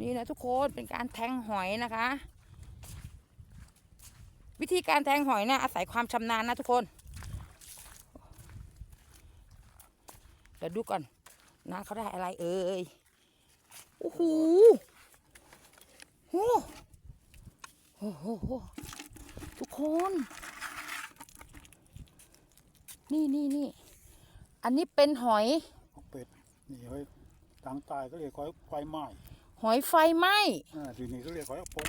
นี่นะทุกคนเป็นการแทงหอยนะคะ วิธีการแทงหอยเนี่ยอาศัยความชำนาญนะทุกคน เดี๋ยวดูก่อนนะเขาได้อะไรเอ่ยโอ้โหโอ้โหโหทุกคน นี่นี่นี่อันนี้เป็นหอยเป็ดนี่เฮ้ยทางใตายก็เรียกหอยไฟไหม้ หอยไฟไหม้อ่าทีนี้ก็เรียกหอยปง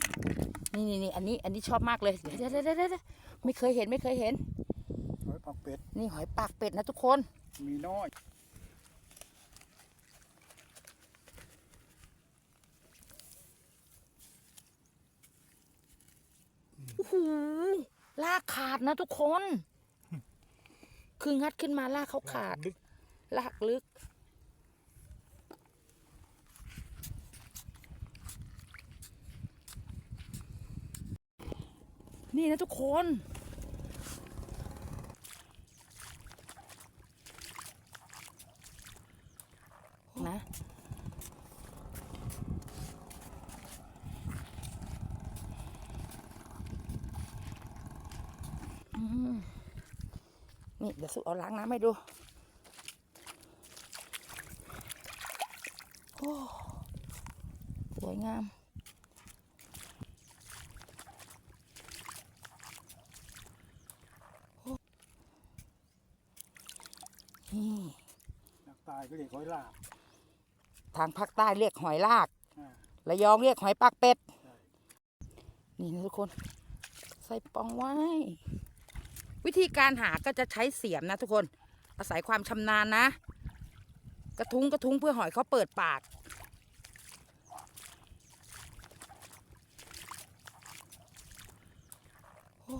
นี่นี่นี่อันนี้อันนี้ชอบมากเลย เดี๋ยวเดี๋ยวเดี๋ยวเดี๋ยวเดี๋ยวไม่เคยเห็นไม่เคยเห็น หอยปักเป็ด นี่หอยปากเป็ดนะทุกคน มีน้อย โอ้โหลากขาดนะทุกคน คืองัดขึ้นมาลากเขาขาดลึกลากลึก นี่นะทุกคน นะ นี่ เดี๋ยวสุเอาล้างน้ำให้ดู โอ้ สวยงาม นี่ทางใตายก็เรียกหอยลากทางภาคใต้เรียกหอยลากอ่าระยองเรียกหอยปากเป็ด ใช่นี่นะทุกคน ใส่ปองไว้ วิธีการหาก็จะใช้เสียมนะทุกคน อาศัยความชำนาญนะ กระทุ้งกระทุ้งเพื่อหอยเขาเปิดปาก โอ้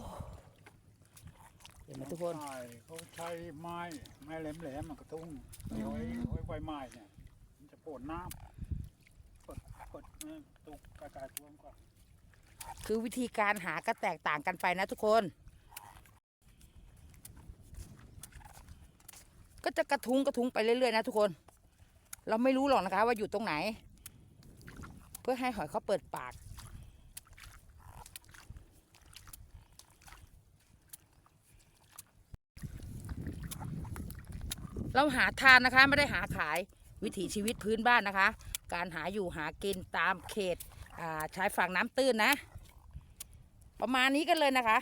เห็น ไหมทุกคนทางใต้เขาใช้ไม้ไม้แหลมๆมันกระตุ้งอืไอ้มหอยหอยไฟไหม้เนี่ย มันจะปวดน้ำกดกดเนี่ยตุกกระจายตัวก่อนคือวิธีการหาก็แตกต่างกันไปนะทุกคน ก็จะกระทุ้งกระทุ้งไปเรื่อยๆนะทุกคน เราไม่รู้หรอกนะคะว่าอยู่ตรงไหน เพื่อให้หอยเขาเปิดปาก เราหาทานนะคะไม่ได้หาขายวิถีชีวิตพื้นบ้านนะคะ การหาอยู่หากินตามเขตชายฝั่งน้ำตื้นนะ ประมาณนี้กันเลยนะคะ